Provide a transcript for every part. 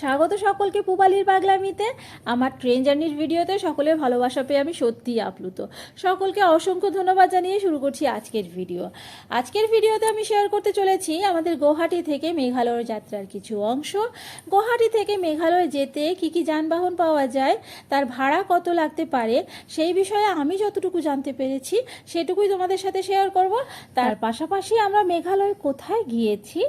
স্বাগত সকলকে পুবালির পাগলামিতে। আমার ট্রেন জার্নির ভিডিওতে সকলের ভালোবাসা পেয়ে আমি সত্যিই আপ্লুত। সকলকে অসংখ্য ধন্যবাদ জানিয়ে শুরু করছি আজকের ভিডিও আজকের ভিডিওতে আমি শেয়ার করতে চলেছি আমাদের গুয়াহাটি থেকে মেঘালয় যাত্রার কিছু অংশ। গুয়াহাটি থেকে মেঘালয় যেতে কি কি যানবাহন পাওয়া যায়, তার ভাড়া কত লাগতে পারে, সেই বিষয়ে আমি যতটুকু জানতে পেরেছি সেটুকুই তোমাদের সাথে শেয়ার করব। তার পাশাপাশি আমরা মেঘালয় কোথায় গিয়েছি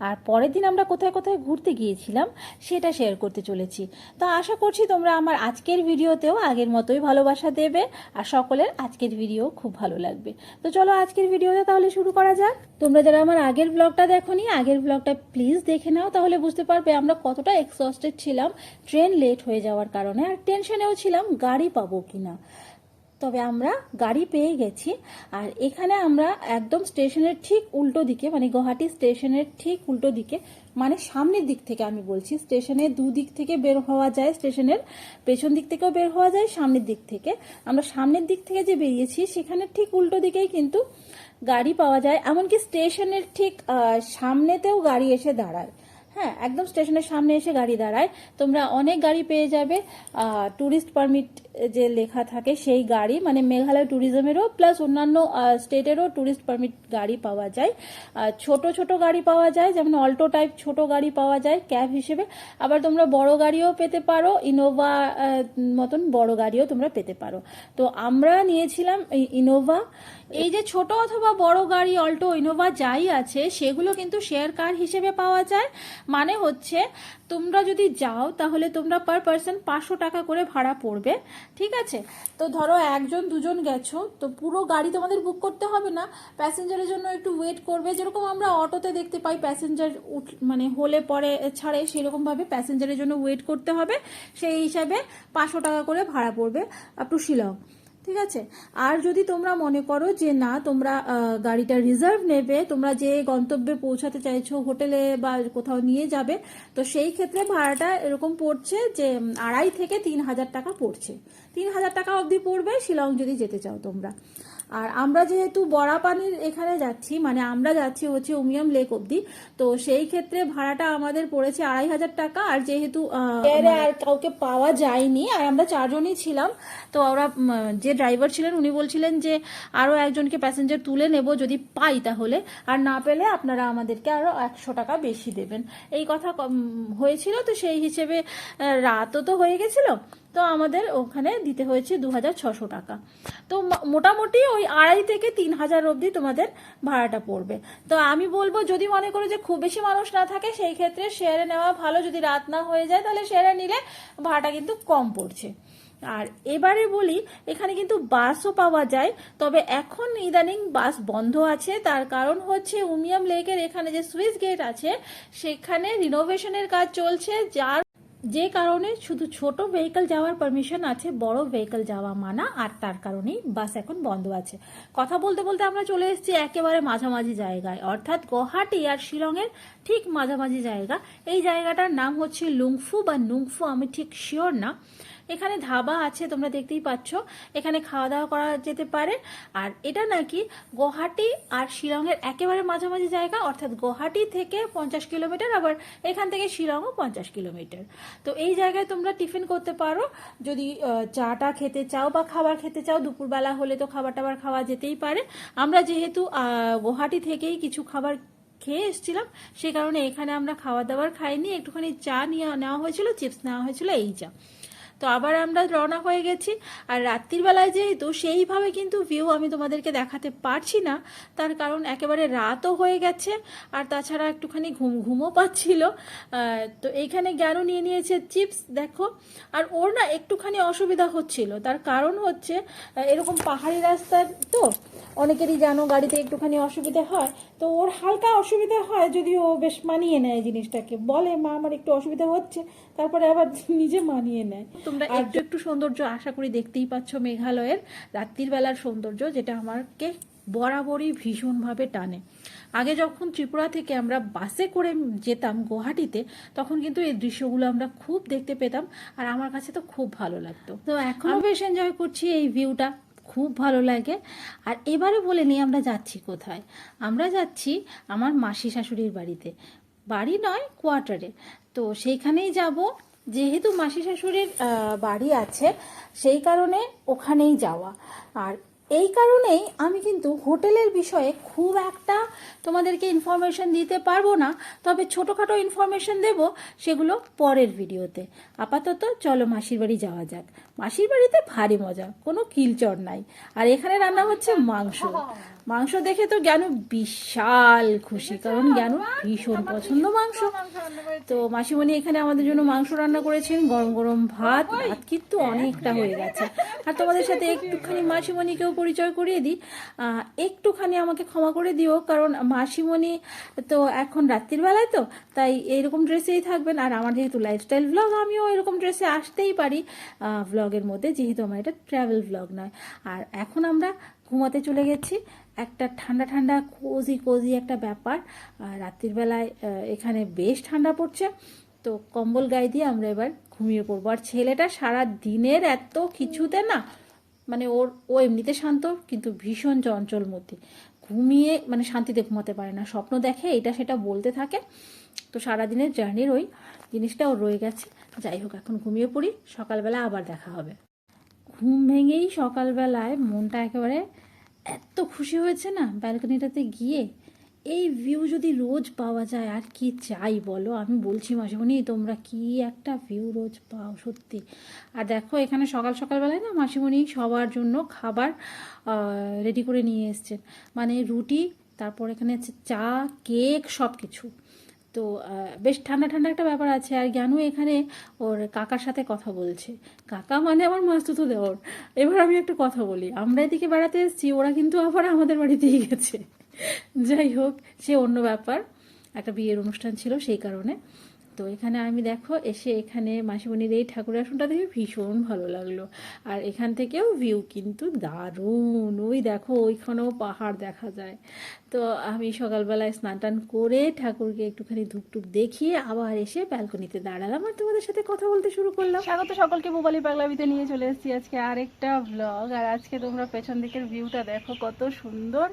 আর পরের দিন আমরা কোথায় কোথায় ঘুরতে গিয়েছিলাম, সেটা শেয়ার করতে চলেছি। তো আশা করছি তোমরা আমার আজকের ভিডিওতেও আগের মতোই ভালোবাসা দেবে আর সকলের আজকের ভিডিও খুব ভালো লাগবে। তো চলো আজকের ভিডিওটা তাহলে শুরু করা যাক। তোমরা যারা আমার আগের ব্লগটা দেখোনি, আগের ব্লগটা প্লিজ দেখে নাও, তাহলে বুঝতে পারবে আমরা কতটা এক্সস্টেড ছিলাম ট্রেন লেট হয়ে যাওয়ার কারণে। আর টেনশনেও ছিলাম, গাড়ি পাবো কিনা। তবে আমরা গাড়ি পেয়ে গেছি। আর এখানে আমরা একদম স্টেশনের ঠিক উল্টো দিকে মানে গুয়াহাটি স্টেশনের ঠিক উল্টো দিকে মানে সামনের দিক থেকে আমি বলছি, স্টেশনের দুদিক থেকে বের হওয়া যায়, স্টেশনের পেছন দিক থেকেও বের হওয়া যায়, সামনের দিক থেকে। আমরা সামনের দিক থেকে যে বেরিয়েছি, সেখানে ঠিক উল্টো দিকেই কিন্তু গাড়ি পাওয়া যায়, এমনকি স্টেশনের ঠিক সামনেতেও গাড়ি এসে দাঁড়ায়। হ্যাঁ একদম স্টেশনের সামনে এসে গাড়ি দাঁড়ায়। তোমরা অনেক গাড়ি পেয়ে যাবে। ট্যুরিস্ট পারমিট যে লেখা থাকে সেই গাড়ি মানে মেঘালয় ট্যুরিজমেরও প্লাস অন্যান্য স্টেটেরও ট্যুরিস্ট পারমিট গাড়ি পাওয়া যায়। ছোট ছোট গাড়ি পাওয়া যায়, যেমন অল্টো টাইপ ছোট গাড়ি পাওয়া যায় ক্যাব হিসেবে। আবার তোমরা বড় গাড়িও পেতে পারো ইনোভা মতন বড় গাড়িও তোমরা পেতে পারো। তো আমরা নিয়েছিলাম ইনোভা এই যে ছোট অথবা বড় গাড়ি, অল্টো, ইনোভা যাই আছে, সেগুলো কিন্তু শেয়ার কার হিসেবে পাওয়া যায়। মানে হচ্ছে, তোমরা যদি যাও, তাহলে তোমরা পার পার্সন পাঁচশো টাকা করে ভাড়া পড়বে। ঠিক আছে? তো ধরো একজন, দুজন গেছো, তো পুরো গাড়ি তোমাদের বুক করতে হবে না। প্যাসেঞ্জারের জন্য একটু ওয়েট করবে। যেরকম আমরা অটোতে দেখতে পাই প্যাসেঞ্জার উঠ মানে হলে পরে ছাড়ে সেরকম ভাবে প্যাসেঞ্জারের জন্য ওয়েট করতে হবে। সেই হিসাবে পাঁচশো টাকা করে ভাড়া পড়বে। আপ টু শিলং ঠিক আছে? আর যদি তোমরা মনে করো যে না, তোমরা গাড়িটা রিজার্ভ নেবে, তোমরা যে গন্তব্যে পৌঁছাতে চাইছো, হোটেলে বা কোথাও নিয়ে যাবে, তো সেই ক্ষেত্রে ভাড়াটা এরকম পড়ছে যে আড়াই থেকে তিন হাজার টাকা পড়ছে। তিন হাজার টাকা অবধি পড়বে শিলং যদি যেতে চাও তোমরা। আর আমরা যেহেতু বড়াপানির এখানে যাচ্ছি মানে আমরা যাচ্ছি হচ্ছে উমিয়াম লেক অবধি তো সেই ক্ষেত্রে ভাড়াটা আমাদের পড়েছে আড়াই হাজার টাকা আর যেহেতু আর কাউকে পাওয়া যায়নি আর আমরা চারজনই ছিলাম তো ওরা যে ড্রাইভার ছিলেন উনি বলছিলেন যে আরও একজনকে প্যাসেঞ্জার তুলে নেব যদি পাই তাহলে আর না পেলে আপনারা আমাদেরকে আরও একশো টাকা বেশি দেবেন। এই কথা হয়েছিল তো সেই হিসেবে রাতও তো হয়ে গেছিল তো আমাদের ওখানে দিতে হয়েছে দু টাকা। তো মোটামুটি ওই আড়াই থেকে তিন হাজার অবধি তোমাদের ভাড়াটা পড়বে। তো আমি বলব, যদি মনে করো যে খুব বেশি মানুষ না থাকে, সেই ক্ষেত্রে শেয়ারে নেওয়া ভালো। যদি রাত না হয়ে যায়, তাহলে শেয়ারে নিলে ভাড়াটা কিন্তু কম পড়ছে। আর এবারে বলি, এখানে কিন্তু বাসও পাওয়া যায়, তবে এখন ইদানিং বাস বন্ধ আছে। তার কারণ হচ্ছে উমিয়াম লেকের এখানে যে সুইচ গেট আছে, সেখানে রিনোভেশনের কাজ চলছে। যার যে কারণে শুধু ছোট ভেহিকল যাওয়ার পারমিশন আছে, বড় ভেহিকল যাওয়া মানা, আর তার কারণেই বাস এখন বন্ধ আছে। কথা বলতে বলতে আমরা চলে এসেছি একেবারে মাঝামাঝি জায়গায়, অর্থাৎ গুয়াহাটি আর শিলংয়ের ঠিক মাঝামাঝি জায়গা। এই জায়গাটার নাম হচ্ছে লুংফু বা নুংফু, আমি ঠিক শিওর না। এখানে ধাবা আছে তোমরা দেখতেই পাচ্ছ। এখানে খাওয়া দাওয়া করা যেতে পারে। আর এটা নাকি গুয়াহাটি আর শিলংয়ের একেবারে মাঝামাঝি জায়গা অর্থাৎ গুয়াহাটি থেকে পঞ্চাশ কিলোমিটার আবার এখান থেকে শিলংও পঞ্চাশ কিলোমিটার। তো এই জায়গায় তোমরা টিফিন করতে পারো। যদি চাটা খেতে চাও বা খাবার খেতে চাও দুপুরবেলা হলে তো খাবার টাবার খাওয়া যেতেই পারে। আমরা যেহেতু আহ, গুয়াহাটি থেকেই কিছু খাবার খেয়ে এসেছিলাম সে কারণে এখানে আমরা খাওয়া দাওয়ার খাইনি। একটুখানি চা নিয়ে নেওয়া হয়েছিল চিপস নেওয়া হয়েছিল এই চা। তো আবার আমরা রওনা হয়ে গেছি। আর রাত্রির বেলায় যেহেতু সেইভাবে কিন্তু ভিউ আমি তোমাদেরকে দেখাতে পারছি না, তার কারণ একেবারে রাতও হয়ে গেছে আর তাছাড়া একটুখানি ঘুম, ঘুমও পাচ্ছিল। তো এইখানে জ্ঞানও নিয়ে নিয়েছে চিপস, দেখো। আর ওর না একটুখানি অসুবিধা হচ্ছিল, তার কারণ হচ্ছে এরকম পাহাড়ি রাস্তার তো অনেকেরই জানো গাড়িতে একটুখানি অসুবিধা হয় তো ওর হালকা অসুবিধা হয় যদি ও বেশ মানিয়ে নেয় জিনিসটাকে। বলে মা আমার একটু অসুবিধা হচ্ছে। তারপরে আবার নিজে মানিয়ে নেয়। তোমরা একটু একটু সৌন্দর্য আশা করি দেখতেই পাচ্ছ মেঘালয়ের রাত্রির বেলার সৌন্দর্য যেটা আমাকে বরাবরই ভীষণভাবে টানে। আগে যখন ত্রিপুরা থেকে আমরা বাসে করে যেতাম গুয়াহাটিতে তখন কিন্তু এই দৃশ্যগুলো আমরা খুব দেখতে পেতাম আর আমার কাছে তো খুব ভালো লাগতো। তো এখন বেশ এনজয় করছি এই ভিউটা খুব ভালো লাগে। আর এবারে বলে নিই আমরা যাচ্ছি কোথায়? আমরা যাচ্ছি আমার মাসি শাশুড়ির বাড়িতে। বাড়ি নয় কোয়ার্টারে তো সেইখানেই যাব। যেহেতু মাসি শাশুড়ির বাড়ি আছে, সেই কারণে ওখানেই যাওয়া। আর এই কারণেই আমি কিন্তু হোটেলের বিষয়ে খুব একটা তোমাদেরকে ইনফরমেশন দিতে পারব না, তবে ছোটোখাটো ইনফরমেশন দেব সেগুলো পরের ভিডিওতে আপাতত চলো মাসির বাড়ি যাওয়া যাক। মাসির বাড়িতে ভারী মজা, কোনো কিলচর নাই। আর এখানে রান্না হচ্ছে মাংস। মাংস দেখে তো জ্ঞান বিশাল খুশি কারণ জ্ঞান ভীষণ পছন্দ মাংস। তো মাসিমণি এখানে আমাদের জন্য মাংস রান্না করেছেন গরম গরম ভাত ভাত কিন্তু অনেকটা হয়ে গেছে। আর তোমাদের সাথে একটুখানি মাসিমণিকেও পরিচয় করিয়ে দিই। একটুখানি আমাকে ক্ষমা করে দিও কারণ মাসিমণি তো এখন রাত্রির বেলায় তো তাই এইরকম ড্রেসেই থাকবেন। আর আমার যেহেতু লাইফস্টাইল ভ্লগ আমিও এরকম ড্রেসে আসতেই পারি। ভ্লগের মধ্যে যেহেতু আমার এটা ট্রাভেল ভ্লগ নয়। আর এখন আমরা ঘুমাতে চলে গেছি। একটা ঠান্ডা ঠান্ডা কোজি কোজি একটা ব্যাপার। আর রাত্রির বেলায় এখানে বেশ ঠান্ডা পড়ছে। তো কম্বল গায়ে দিয়ে আমরা এবার ঘুমিয়ে পড়ব। আর ছেলেটা সারা দিনের এত কিছুতে না মানে ওর, ও এমনিতে শান্ত, কিন্তু ভীষণ চঞ্চল মধ্যে ঘুমিয়ে মানে শান্তিতে ঘুমাতে পারে না। স্বপ্ন দেখে এটা সেটা বলতে থাকে। তো সারাদিনের জার্নির ওই জিনিসটা ওর রয়ে গেছে। যাই হোক, এখন ঘুমিয়ে পড়ি। সকালবেলা আবার দেখা হবে। ঘুম ভেঙেই সকালবেলায় মনটা একেবারে এত খুশি হয়েছে না ব্যালকনিটাতে গিয়ে? এই ভিউ যদি রোজ পাওয়া যায়, আর কি চাই বলো? আমি বলছি মাসিমণি, তোমরা কি একটা ভিউ রোজ পাও সত্যি? আর দেখো, এখানে সকাল সকালবেলায় না মাসিমণি সবার জন্য খাবার রেডি করে নিয়ে এসছেন। মানে রুটি, তারপর এখানে চা কেক সব কিছু তো বেশ ঠান্ডা ঠান্ডা একটা ব্যাপার আছে। আর জ্ঞানু এখানে ওর কাকার সাথে কথা বলছে। কাকা মানে আমার মাস্তুতো দেওয়ার এবার আমি একটা কথা বলি। আমরা এদিকে বেড়াতে এসেছি, ওরা কিন্তু আবার আমাদের বাড়িতেই গেছে। যাই হোক, সে অন্য ব্যাপার। একটা বিয়ের অনুষ্ঠান ছিল সেই কারণে। তো এখানে আমি দেখো এসে এখানে মাসিমণির এই ঠাকুর আসনটা দেখে ভীষণ ভালো লাগল। আর এখান থেকেও ভিউ কিন্তু দারুণ। ওই দেখো ওইখানেও পাহাড় দেখা যায়। তো আমি সকালবেলায় স্নান টান করে ঠাকুরকে একটুখানি ধূপটুপ দেখিয়ে আবার এসে ব্যালকনিতে দাঁড়ালাম আর তোমাদের সাথে কথা বলতে শুরু করলাম। স্বাগত সকলকে মোবাইল পাগলামিতে নিয়ে চলে এসেছি আজকে আরেকটা ব্লগ আর আজকে তোমরা পেছন দিকের ভিউটা দেখো কত সুন্দর।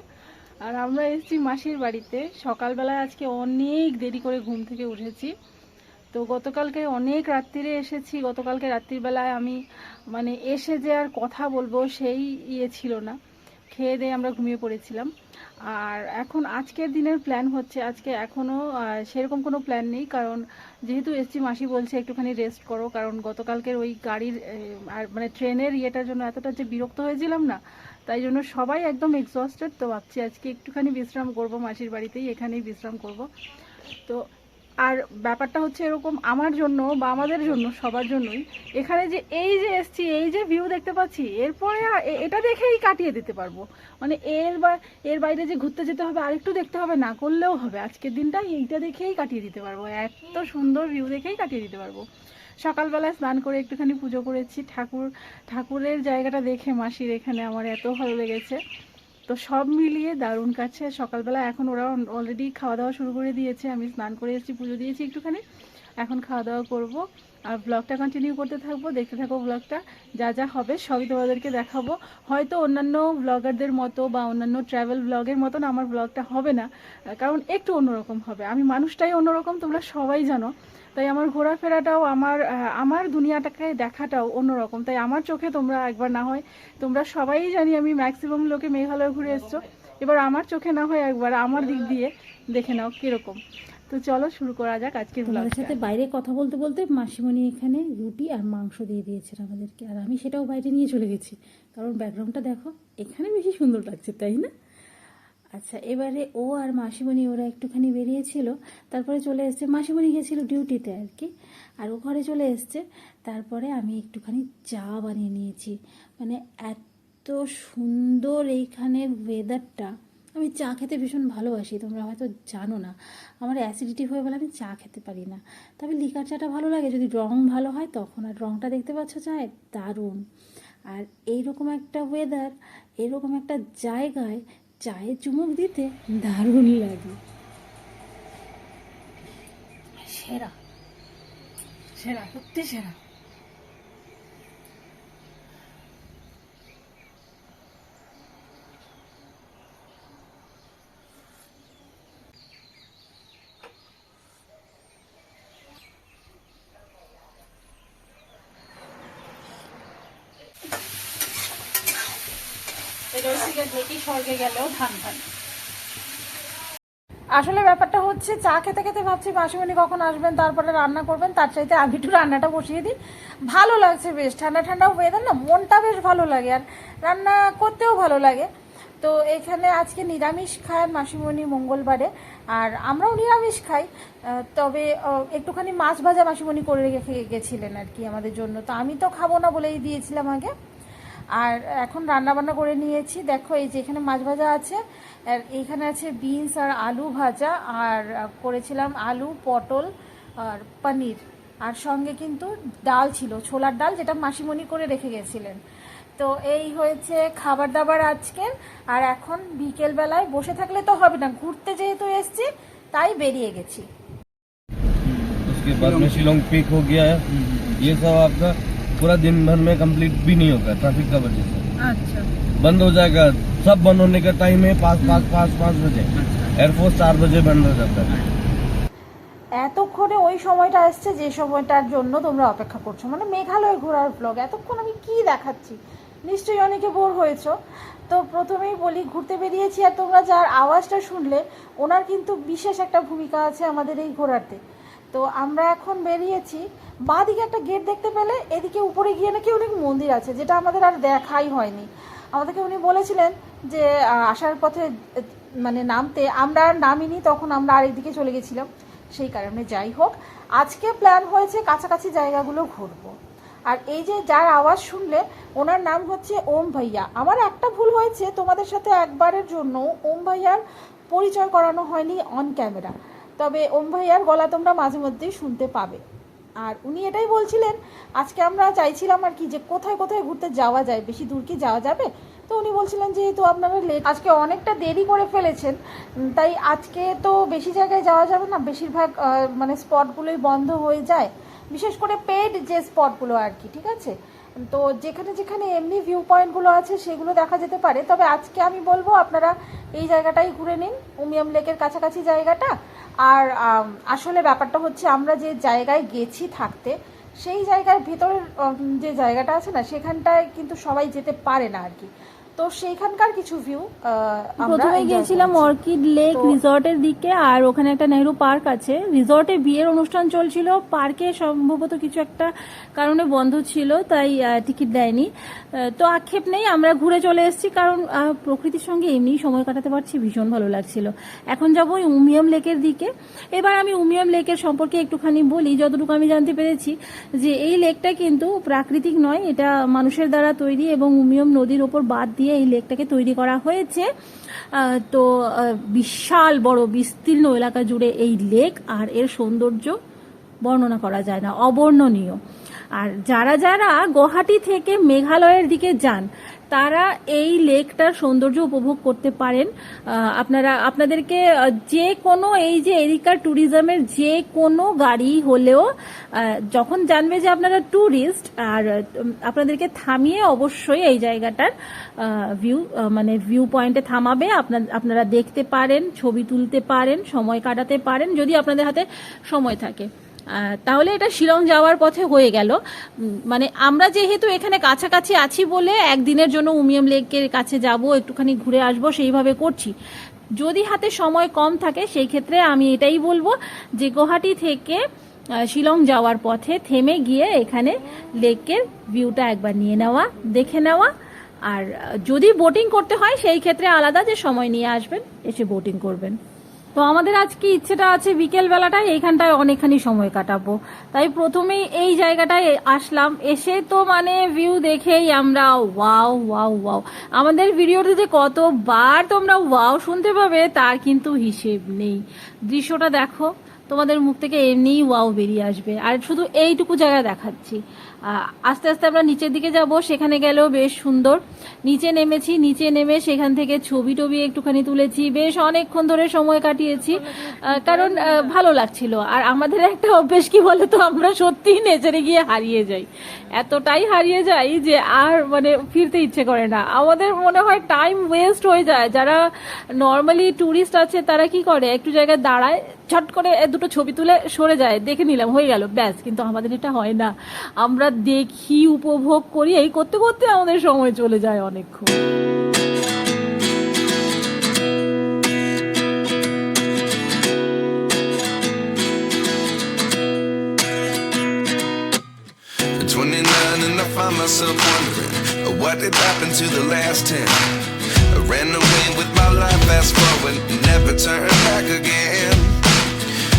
আর আমরা এসেছি মাসির বাড়িতে। সকালবেলায় আজকে অনেক দেরি করে ঘুম থেকে উঠেছি। তো গতকালকে অনেক রাত্রিরে এসেছি। গতকালকে রাত্রির বেলায় আমি মানে এসে যে আর কথা বলব সেই ইয়ে ছিল না। খেয়ে দিয়ে আমরা ঘুমিয়ে পড়েছিলাম। আর এখন আজকের দিনের প্ল্যান হচ্ছে, আজকে এখনও সেরকম কোনো প্ল্যান নেই। কারণ যেহেতু এসছি মাসি বলছে একটুখানি রেস্ট করো, কারণ গতকালকের ওই গাড়ির আর মানে ট্রেনের ইয়েটার জন্য এতটা যে বিরক্ত হয়েছিলাম না, তাই জন্য সবাই একদম এক্সস্টেড তো ভাবছি আজকে একটুখানি বিশ্রাম করব, মাসির বাড়িতেই এখানেই বিশ্রাম করব। তো আর ব্যাপারটা হচ্ছে এরকম আমার জন্য বা আমাদের জন্য, সবার জন্যই, এখানে যে এই যে এসছি, এই যে ভিউ দেখতে পাচ্ছি, এরপরে এটা দেখেই কাটিয়ে দিতে পারব। মানে এর বা, এর বাইরে যে ঘুরতে যেতে হবে, আরেকটু দেখতে হবে, না করলেও হবে। আজকের দিনটা এইটা দেখেই কাটিয়ে দিতে পারব। এত সুন্দর ভিউ দেখেই কাটিয়ে দিতে পারব। সকালবেলায় স্নান করে একটুখানি পুজো করেছি। ঠাকুর, ঠাকুরের জায়গাটা দেখে মাসির এখানে আমার এত ভালো লেগেছে। তো সব মিলিয়ে দারুণ কাছে সকালবেলা এখন ওরা অলরেডি খাওয়া দাওয়া শুরু করে দিয়েছে। আমি স্নান করে এসেছি, পুজো দিয়েছি একটুখানি। এখন খাওয়া দাওয়া করব। আর ব্লগটা কন্টিনিউ করতে থাকব, দেখতে থাকো ব্লগটা যা যা হবে সবই তোমাদেরকে দেখাবো। হয়তো অন্যান্য ব্লগারদের মতো বা অন্যান্য ট্রাভেল ব্লগের মতন আমার ব্লগটা হবে না, কারণ একটু অন্যরকম হবে। আমি মানুষটাই অন্যরকম, তোমরা সবাই জানো। তাই আমার ঘোরাফেরাটাও আমার আমার দুনিয়াটাকে দেখাটাও অন্যরকম। তাই আমার চোখে তোমরা একবার না হয় তোমরা সবাই জানি আমি ম্যাক্সিমাম লোকে মেঘালয় ঘুরে এসছো। এবার আমার চোখে না হয় একবার আমার দিক দিয়ে দেখে নাও কীরকম। তো চলো শুরু করা যাক আজকের তোমাদের সাথে বাইরে কথা বলতে বলতে মাসিমণি এখানে রুটি আর মাংস দিয়ে দিয়েছেন আমাদেরকে। আর আমি সেটাও বাইরে নিয়ে চলে গেছি। কারণ ব্যাকগ্রাউন্ডটা দেখো এখানে বেশি সুন্দর লাগছে তাই না? আচ্ছা এবারে ও আর মাসিমণি ওরা একটুখানি বেরিয়েছিল, তারপরে চলে এসছে, মাসিমণি গেছিল ডিউটিতে আর কি, আর ও ঘরে চলে এসছে, তারপরে আমি একটুখানি চা বানিয়ে নিয়েছি। মানে এত সুন্দর এইখানের ওয়েদারটা আমি চা খেতে ভীষণ ভালোবাসি, তোমরা হয়তো জানো না। আমার অ্যাসিডিটি হয়ে বলে আমি চা খেতে পারি না। তবে লিকার চাটা ভালো লাগে, যদি রং ভালো হয় তখন, আর রংটা দেখতে পাচ্ছ চায়ের দারুণ। আর এইরকম একটা ওয়েদার এরকম একটা জায়গায় চায়ে চুমুক দিতে দারুণ লাগে। সেরা। সেরা সত্যি সেরা থেকে স্বর্গে গেলেও ধান ধান আসলে ব্যাপারটা হচ্ছে, চা খেতে খেতে ভাবছি মাসিমণি কখন আসবেন, তারপরে রান্না করবেন, তার চাইতে আমি একটু রান্নাটা বসিয়ে দিই। ভালো লাগছে বেশ, ঠান্ডা ঠান্ডা ওয়েদার না, মনটা বেশ ভালো লাগে, আর রান্না করতেও ভালো লাগে। তো এখানে আজকে নিরামিষ খায় মাসিমণি মঙ্গলবারে, আর আমরাও নিরামিষ খাই তবে একটুখানি মাছ ভাজা মাসিমণি করে রেখে গেছিলেন আর কি আমাদের জন্য। তো আমি তো খাব না বলেই দিয়েছিলাম আগে। আর এখন রান্না বান্না করে নিয়েছি দেখো এই যে এখানে মাছ ভাজা আছে আর এইখানে আছে বিনস আর আলু ভাজা আর আহ, করেছিলাম আলু পটল আর পনির আর সঙ্গে কিন্তু ডাল ছিল ছোলার ডাল যেটা মাসিমণি করে রেখে গেছিলেন তো এই হয়েছে খাবার দাবার আজকের আর এখন বিকেল বেলায় বসে থাকলে তো হবে না ঘুরতে যেহেতু এসছি তাই বেরিয়ে গেছি उसके बाद में शिलोंग पीक हो गया है ये सब आपका पूरा दिन भर में कंप्लीट भी नहीं होगा ट्रैफिक का वजह से আচ্ছা बंद हो जाएगा सब बंद होने का टाइम है पाँच पाँच पाँच पाँच बजे एयरफोर्स चार बजे बंद हो जाता है এতক্ষণে ওই সময়টা আসছে যে সময়টার জন্য তোমরা অপেক্ষা করছো মানে মেঘালয় ঘোরার ব্লগ এতক্ষণ আমি কি দেখাচ্ছি নিশ্চয়ই অনেকে বোর হয়েছো তো প্রথমেই বলি ঘুরতে বেরিয়েছি আর তোমরা যার আওয়াজটা শুনলে ওনার কিন্তু বিশেষ একটা ভূমিকা আছে আমাদের এই ঘোরাতে তো আমরা এখন বেরিয়েছি বাঁ দিকে একটা গেট দেখতে পেলে এদিকে উপরে গিয়ে নাকি অনেক মন্দির আছে, যেটা আমাদের আর দেখাই হয়নি। আমাদেরকে উনি বলেছিলেন যে আসার পথে মানে নামতে আমরা আর নামিনি, তখন আমরা আরেকদিকে চলে গেছিলাম। সেই কারণে যাই হোক, আজকে প্ল্যান হয়েছে কাছাকাছি জায়গাগুলো ঘুরবো। আর এই যে যার আওয়াজ শুনলে, ওনার নাম হচ্ছে ওম ভাইয়া। আমার একটা ভুল হয়েছে, তোমাদের সাথে একবারের জন্য ওম ভাইয়ার পরিচয় করানো হয়নি অন ক্যামেরা তবে ওম ভাইয়ার গলা তোমরা মাঝে মধ্যেই শুনতে পাবে। আর উনি এটাই বলছিলেন, আজকে আমরা চাইছিলাম আর কি যে কোথায় কোথায় ঘুরতে যাওয়া যায়, বেশি দূর কি যাওয়া যাবে? তো উনি বলছিলেন যেহেতু আপনারা লেট আজকে অনেকটা দেরি করে ফেলেছেন তাই আজকে তো বেশি জায়গায় যাওয়া যাবে না, বেশিরভাগ মানে স্পটগুলোই বন্ধ হয়ে যায়। বিশেষ করে পেড যে স্পটগুলো আর কি, ঠিক আছে? তো যেখানে যেখানে এমনি ভিউ পয়েন্টগুলো আছে সেগুলো দেখা যেতে পারে। তবে আজকে আমি বলব আপনারা এই জায়গাটাই ঘুরে নিন, উমিয়াম লেকের কাছাকাছি জায়গাটা। আর আসলে ব্যাপারটা হচ্ছে আমরা যে জায়গায় গেছি থাকতে, সেই জায়গার ভেতরের যে জায়গাটা আছে না, সেখানটায় কিন্তু সবাই যেতে পারে না আর কি। তো সেইখানকার কিছু ভিউ প্রথমে গিয়েছিলাম অর্কিড লেক রিসর্টের দিকে আর ওখানে একটা নেহরু পার্ক আছে। রিসর্টে বিয়ের অনুষ্ঠান চলছিল। পার্কে সম্ভবত কিছু একটা কারণে বন্ধ ছিল তাই টিকিট দেয়নি। তো আক্ষেপ নেই আমরা ঘুরে চলে এসেছি কারণ প্রকৃতির সঙ্গে এমনিই সময় কাটাতে পারছি ভীষণ ভালো লাগছিল। এখন যাব ওই উমিয়াম লেকের দিকে। এবার আমি উমিয়াম লেকের সম্পর্কে একটুখানি বলি যতটুকু আমি জানতে পেরেছি যে এই লেকটা কিন্তু প্রাকৃতিক নয় এটা মানুষের দ্বারা তৈরি এবং উমিয়ম নদীর ওপর বাদ দিয়ে এই লেকটাকে তৈরি করা হয়েছে। তো বিশাল বড় বিস্তীর্ণ এলাকা জুড়ে এই লেক আর এর সৌন্দর্য বর্ণনা করা যায় না, অবর্ণনীয়। আর যারা যারা গুয়াহাটি থেকে মেঘালয়ের দিকে যান, তারা এই লেকটার সৌন্দর্য উপভোগ করতে পারেন। আপনারা, আপনাদেরকে যে কোনো, এই যে এরিকার ট্যুরিজমের যে কোনো গাড়ি হলেও যখন জানবে যে আপনারা ট্যুরিস্ট, আর আপনাদেরকে থামিয়ে অবশ্যই এই জায়গাটার ভিউ মানে ভিউ পয়েন্টে থামাবে। আপনার দেখতে পারেন, ছবি তুলতে পারেন, সময় কাটাতে পারেন, যদি আপনাদের হাতে সময় থাকে। তাহলে এটা শিলং যাওয়ার পথে হয়ে গেল। মানে আমরা যেহেতু এখানে কাছাকাছি আছি বলে একদিনের জন্য উমিয়াম লেকের কাছে যাব, একটুখানি ঘুরে আসব, সেইভাবে করছি। যদি হাতে সময় কম থাকে, সেই ক্ষেত্রে আমি এটাই বলব যে গুয়াহাটি থেকে শিলং যাওয়ার পথে থেমে গিয়ে এখানে লেকের ভিউটা একবার নিয়ে নেওয়া, দেখে নেওয়া। আর যদি বোটিং করতে হয়, সেই ক্ষেত্রে আলাদা যে সময় নিয়ে আসবেন, এসে বোটিং করবেন। তো আমাদের আজকে ইচ্ছেটা আছে বিকেল বেলাটায়? এইখানটায় অনেকখানি সময় কাটাবো। তাই প্রথমেই এই জায়গাটায় আসলাম। এসে তো মানে ভিউ দেখেই আমরা ওয়াও ওয়াও ওয়াও আমাদের ভিডিওতে যে কতবার তোমরা ওয়াও শুনতে পাবে তার কিন্তু হিসেব নেই। দৃশ্যটা দেখো, তোমাদের মুখ থেকে এমনিই ওয়াও বেরিয়ে আসবে। আর শুধু এইটুকু জায়গা দেখাচ্ছি। আস্তে আস্তে আমরা নিচের দিকে যাব, সেখানে গেলেও বেশ সুন্দর। নিচে নেমেছি, নিচে নেমে সেখান থেকে ছবি টবি একটুখানি তুলেছি। বেশ অনেকক্ষণ ধরে সময় কাটিয়েছি কারণ ভালো লাগছিল। আর আমাদের একটা অভ্যেস কি বলে তো আমরা সত্যিই নেচারে গিয়ে হারিয়ে যাই। এতটাই হারিয়ে যাই যে আর মানে ফিরতে ইচ্ছে করে না। আমাদের মনে হয় টাইম ওয়েস্ট হয়ে যায়। যারা নর্মালি ট্যুরিস্ট আছে, তারা কি করে? একটু জায়গায় দাঁড়ায় ছট করে দুটো ছবি তুলে সরে যায় দেখে নিলাম হয়ে গেল ব্যাস কিন্তু আমাদের এটা হয় না আমরা দেখি উপভোগ করি এই করতে করতে আমাদের সময় চলে যায় অনেকক্ষণ find myself wondering what did happen to the last 10 I ran away with my life fast forward never turned back again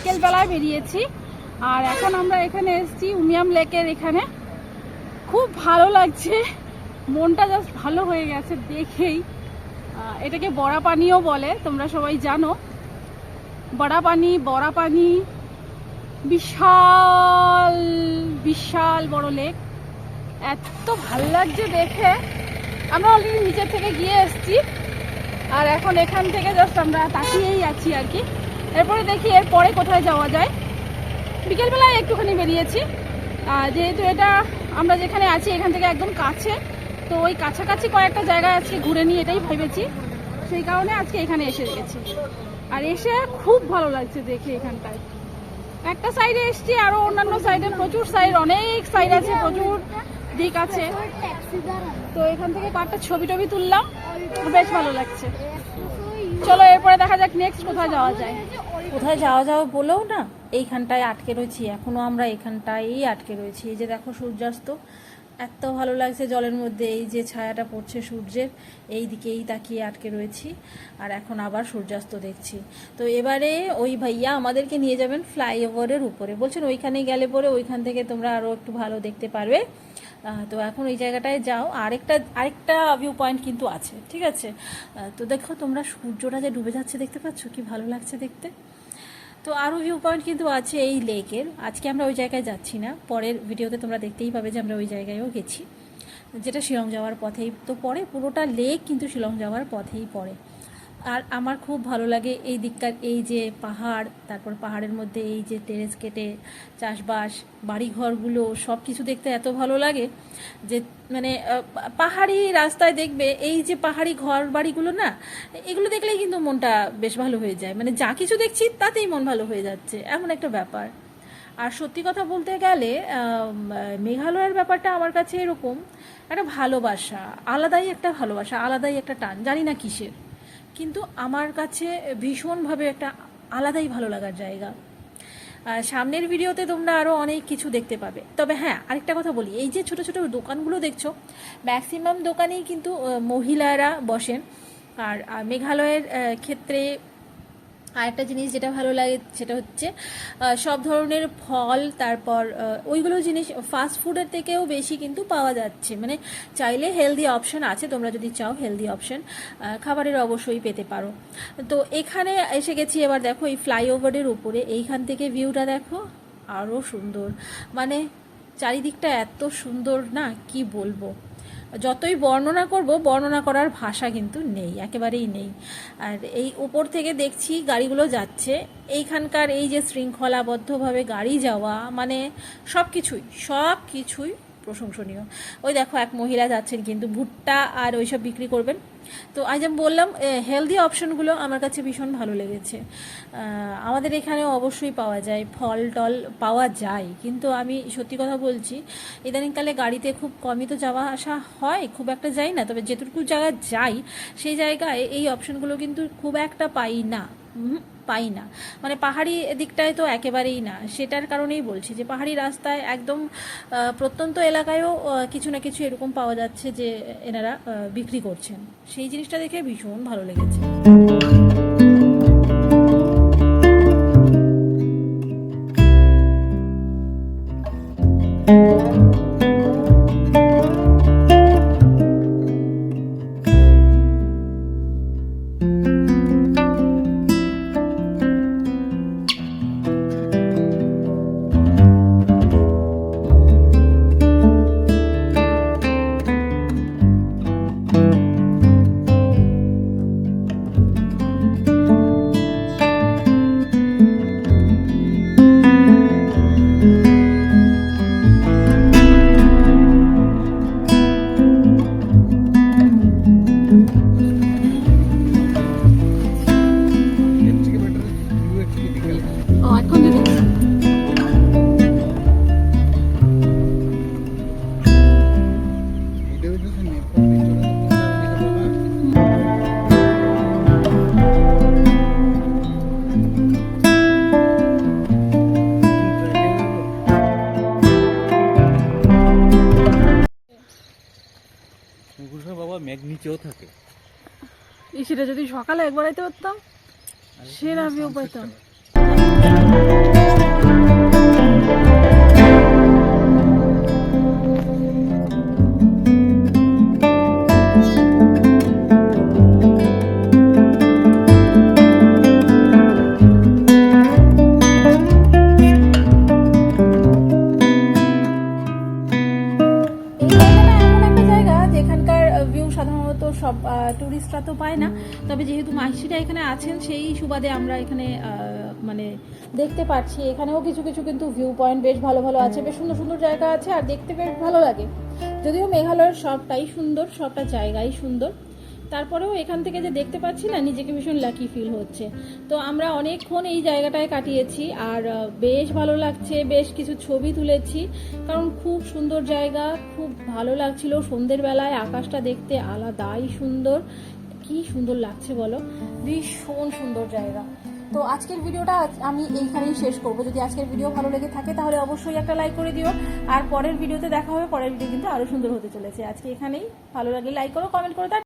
তারপরে বিকেল বেলায় বেরিয়েছি। আর এখন আমরা এখানে এসেছি উমিয়াম লেকের এখানে। খুব ভালো লাগছে। মনটা জাস্ট ভালো হয়ে গেছে দেখেই। এটাকে বড়া পানিও বলে, তোমরা সবাই জানো। বড়া পানি বড়া পানি বিশাল বিশাল বড় লেক। এত ভালো লাগছে দেখে। আমরা অলরেডি নিচের থেকে গিয়ে এসেছি। আর এখন এখান থেকে জাস্ট আমরা তাকিয়েই আছি আর কি। এরপরে দেখি এরপরে কোথায় যাওয়া যায়। বিকেলবেলায় একটুখানি বেরিয়েছি। যেহেতু এটা আমরা যেখানে আছি, এখান থেকে একদম কাছে, তো ওই কাছাকাছি কয়েকটা জায়গায় আজকে ঘুরে নিয়ে এটাই ভেবেছি। সেই কারণে আজকে এখানে এসে গেছি আর এসে খুব ভালো লাগছে দেখে এখানটায়। একটা সাইডে এসছি আরও অন্যান্য সাইডে প্রচুর সাইড অনেক সাইড আছে, প্রচুর দিক আছে। তো এখান থেকে কয়েকটা ছবি টবি তুললাম, বেশ ভালো লাগছে। চলো, এরপরে দেখা যাক নেক্সট কোথায় যাওয়া যায়। কোথায় যাওয়া যাওয়া বলেও না? এইখানটায় আটকে রয়েছি এখনও আমরা এখানটায়ই আটকে রয়েছি। এই যে দেখো সূর্যাস্ত, এত ভালো লাগছে জলের মধ্যে, এই যে ছায়াটা পড়ছে সূর্যের, এই দিকেই তাকিয়ে আটকে রয়েছি। আর এখন আবার সূর্যাস্ত দেখছি। তো এবারে ওই ভাইয়া আমাদেরকে নিয়ে যাবেন ফ্লাইওভারের উপরে। বলছেন ওইখানে গেলে পরে ওইখান থেকে তোমরা আরও একটু ভালো দেখতে পারবে। তো এখন ওই জায়গাটায় যাও। আরেকটা আরেকটা ভিউ পয়েন্ট কিন্তু আছে, ঠিক আছে? তো দেখো তোমরা সূর্যটা যে ডুবে যাচ্ছে দেখতে পাচ্ছ? কি ভালো লাগছে দেখতে? তো আরও ভিউ পয়েন্ট কিন্তু আছে এই লেকের আজকে আমরা ওই জায়গায় যাচ্ছি না। পরের ভিডিওতে তোমরা দেখতেই পাবে যে আমরা ওই জায়গায়ও গেছি। যেটা শিলং যাওয়ার পথেই, তো পড়ে পুরোটা লেক কিন্তু শিলং যাওয়ার পথেই পড়ে। আর আমার খুব ভালো লাগে এই দিককার এই যে পাহাড়, তারপর পাহাড়ের মধ্যে এই যে টেরেস কেটে, চাষবাস, বাড়িঘরগুলো সব কিছু দেখতে এত ভালো লাগে যে মানে পাহাড়ি রাস্তায় দেখবে এই যে পাহাড়ি ঘর বাড়িগুলো না, এগুলো দেখলেই কিন্তু মনটা বেশ ভালো হয়ে যায়। মানে যা কিছু দেখছি তাতেই মন ভালো হয়ে যাচ্ছে, এমন একটা ব্যাপার। আর সত্যি কথা বলতে গেলে মেঘালয়ের ব্যাপারটা আমার কাছে এরকম, একটা ভালোবাসা, আলাদাই একটা ভালোবাসা, আলাদাই একটা টান, জানি না কিসের। কিন্তু আমার কাছে ভীষণভাবে একটা আলাদাই ভালো লাগার জায়গা। সামনের ভিডিওতে তোমরা আরও অনেক কিছু দেখতে পাবে। তবে হ্যাঁ আরেকটা কথা বলি। এই যে ছোট ছোট দোকানগুলো দেখছ ম্যাক্সিমাম দোকানেই কিন্তু মহিলারা বসেন। আর মেঘালয়ের ক্ষেত্রে আরেকটা জিনিস যেটা ভালো লাগে সেটা হচ্ছে সব ধরনের ফল, তারপর ওইগুলো জিনিস ফাস্ট ফুডের থেকেও বেশি কিন্তু পাওয়া যাচ্ছে। মানে চাইলে হেলদি অপশন আছে, তোমরা যদি চাও হেলদি অপশন খাবারের অবশ্যই পেতে পারো। তো এখানে এসে গেছি, এবার দেখো এই ফ্লাইওভারের উপরে, এইখান থেকে ভিউটা দেখো আরও সুন্দর। মানে চারিদিকটা এত সুন্দর না, কি বলব? যতই বর্ণনা করব, বর্ণনা করার ভাষা কিন্তু নেই, একেবারেই নেই। আর এই উপর থেকে দেখছি গাড়িগুলো যাচ্ছে। এইখানকার এই যে শৃঙ্খলাবদ্ধভাবে গাড়ি যাওয়া মানে সব কিছুই সব কিছুই প্রশংসনীয়। ওই দেখো, এক মহিলা যাচ্ছেন কিন্তু ভুট্টা আর ওইসব বিক্রি করবেন। তো আজ আমি বললাম হেলদি অপশনগুলো আমার কাছে ভীষণ ভালো লেগেছে। আমাদের এখানে অবশ্যই পাওয়া যায়, ফল টল পাওয়া যায়। কিন্তু আমি সত্যি কথা বলছি, ইদানিংকালে গাড়িতে খুব কমই তো যাওয়া আসা হয়, খুব একটা যাই না। তবে যেটুকু জায়গা যাই, সেই জায়গায় এই অপশনগুলো কিন্তু খুব একটা পাই না। পাই না। মানে পাহাড়ি দিকটায় তো একেবারেই না। সেটার কারণেই বলছি যে পাহাড়ি রাস্তায় একদম প্রত্যন্ত এলাকায়ও কিছু না কিছু এরকম পাওয়া যাচ্ছে যে এনারা বিক্রি করছেন। সেই জিনিসটা দেখে ভীষণ ভালো লেগেছে। মেঘ নিচেও থাকে। এই সেটা যদি সকালে একবার আইতে পারতাম সেরা আমিও পাইতাম। যেহেতু মাসিরা এখানে আছেন সেই সুবাদে আমরা এখানে মানে দেখতে পাচ্ছি। এখানেও কিছু কিছু কিন্তু ভিউ পয়েন্ট বেশ ভালো ভালো আছে। বেশ সুন্দর সুন্দর জায়গা আছে আর দেখতে বেশ ভালো লাগে। যদিও মেঘালয়ের সবটাই সুন্দর সবটা জায়গাই সুন্দর। তারপরেও এখান থেকে যে দেখতে পাচ্ছি না নিজেকে ভীষণ লাকি ফিল হচ্ছে। তো আমরা অনেকক্ষণ এই জায়গাটায় কাটিয়েছি আর বেশ ভালো লাগছে বেশ কিছু ছবি তুলেছি। কারণ খুব সুন্দর জায়গা খুব ভালো লাগছিল সন্ধ্যের বেলায়। আকাশটা দেখতে আলাদাই সুন্দর। কি সুন্দর লাগছে বলো? ভীষণ সুন্দর জায়গা। তো আজকের ভিডিওটা আমি এইখানেই শেষ করব। যদি আজকের ভিডিও ভালো লেগে থাকে তাহলে অবশ্যই একটা লাইক করে দিও। আর পরের ভিডিওতে দেখা হবে। পরের ভিডিও কিন্তু আরও সুন্দর হতে চলেছে। আজকে এখানেই। ভালো লাগে লাইক করো, কমেন্ট করো।